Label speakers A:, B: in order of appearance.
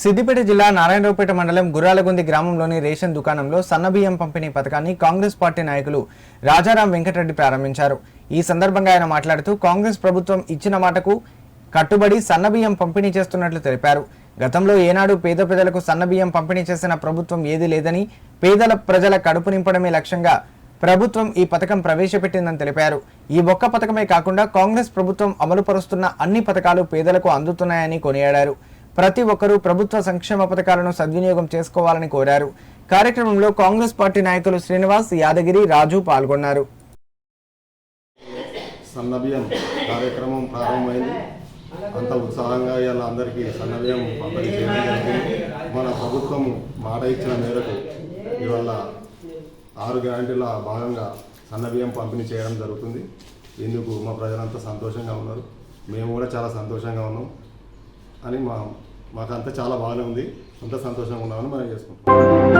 A: సిద్దిపేట జిల్లా నారాయణరావుపేట మండలం గుర్రాలగుంది గ్రామంలోని రేషన్ దుకాణంలో సన్నబియ్యం పంపిణీ పథకాన్ని కాంగ్రెస్ పార్టీ నాయకులు రాజారాం వెంకటరెడ్డి ప్రారంభించారు. ఈ సందర్భంగా ఆయన మాట్లాడుతూ కాంగ్రెస్ ప్రభుత్వం ఇచ్చిన మాటకు కట్టుబడి సన్నబియ్యం పంపిణీ చేస్తున్నట్లు తెలిపారు. గతంలో ఏనాడు పేద ప్రజలకు సన్నబియ్యం పంపిణీ చేసిన ప్రభుత్వం ఏదీ లేదని పేదల ప్రజల కడుపు నింపడమే లక్ష్యంగా ప్రభుత్వం ఈ పథకం ప్రవేశపెట్టిందని తెలిపారు. ఈ ఒక్క పథకమే కాకుండా కాంగ్రెస్ ప్రభుత్వం అమలుపరుస్తున్న అన్ని పథకాలు పేదలకు అందుతున్నాయని కొనియాడారు. ప్రతి ఒక్కరూ ప్రభుత్వ సంక్షేమ పథకాలను సద్వినియోగం చేసుకోవాలని కోరారు. కార్యక్రమంలో కాంగ్రెస్ పార్టీ నాయకులు శ్రీనివాస్ యాదగిరి రాజు పాల్గొన్నారు.
B: సన్నబియ్యం కార్యక్రమం ప్రారంభమైంది. అంత ఉత్సాహంగా ఇవాళ అందరికీ సన్నబియ్యం పంపిణీ చేయడం జరిగింది. మన ప్రభుత్వం మాట ఇచ్చిన మేరకు ఇవాళ ఆరు గ్యారంటీల భాగంగా సన్నబియ్యం పంపిణీ చేయడం జరుగుతుంది. ఇందుకు మా ప్రజలంతా సంతోషంగా ఉన్నారు. మేము కూడా చాలా సంతోషంగా ఉన్నాం. అని మా మాకంతా చాలా బాగానే ఉంది. అంత సంతోషంగా ఉన్నామని మనం చేసుకుంటాం